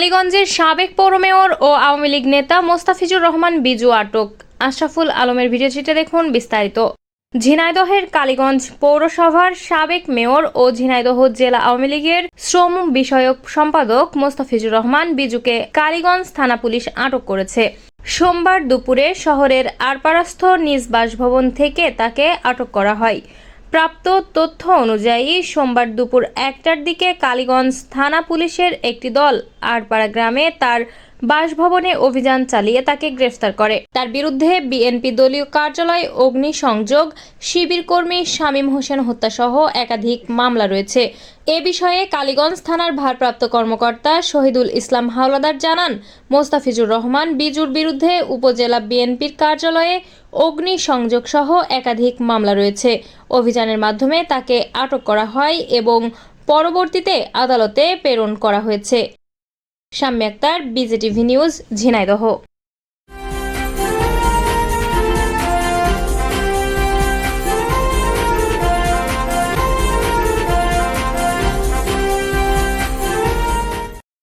কালীগঞ্জের সাবেক পৌর মেয়র ও আওয়ামী লীগ নেতা মোস্তাফিজুর রহমান বিজু আটক। আশরাফুল আলমের ভিডিওচিত্রে দেখুন বিস্তারিত। ঝিনাইদহের কালীগঞ্জ পৌরসভার সাবেক মেয়র ও ঝিনাইদহ জেলা আওয়ামী লীগের শ্রম বিষয়ক সম্পাদক মোস্তাফিজুর রহমান বিজুকে কালীগঞ্জ থানা পুলিশ আটক করেছে। সোমবার দুপুরে শহরের আরপাড়াস্থ নিজ বাসভবন থেকে তাকে আটক করা হয়। প্রাপ্ত তথ্য অনুযায়ী সোমবার দুপুর একটার দিকে কালীগঞ্জ থানা পুলিশের একটি দল আরপাড়া গ্রামে তার বাসভবনে অভিযান চালিয়ে তাকে গ্রেফতার করে। তার বিরুদ্ধে বিএনপি দলীয় কার্যালয়, অগ্নিসংযোগ, শিবির কর্মী শামীম হোসেন হত্যাসহ একাধিক মামলা রয়েছে। এ বিষয়ে কালীগঞ্জ থানার ভারপ্রাপ্ত কর্মকর্তা শহীদুল ইসলাম হাওলাদার জানান, মোস্তাফিজুর রহমান বিজুর বিরুদ্ধে উপজেলা বিএনপির কার্যালয়ে অগ্নিসংযোগ সহ একাধিক মামলা রয়েছে। অভিযানের মাধ্যমে তাকে আটক করা হয় এবং পরবর্তীতে আদালতে প্রেরণ করা হয়েছে। Shammi Akter BJTV news Jhenaidah.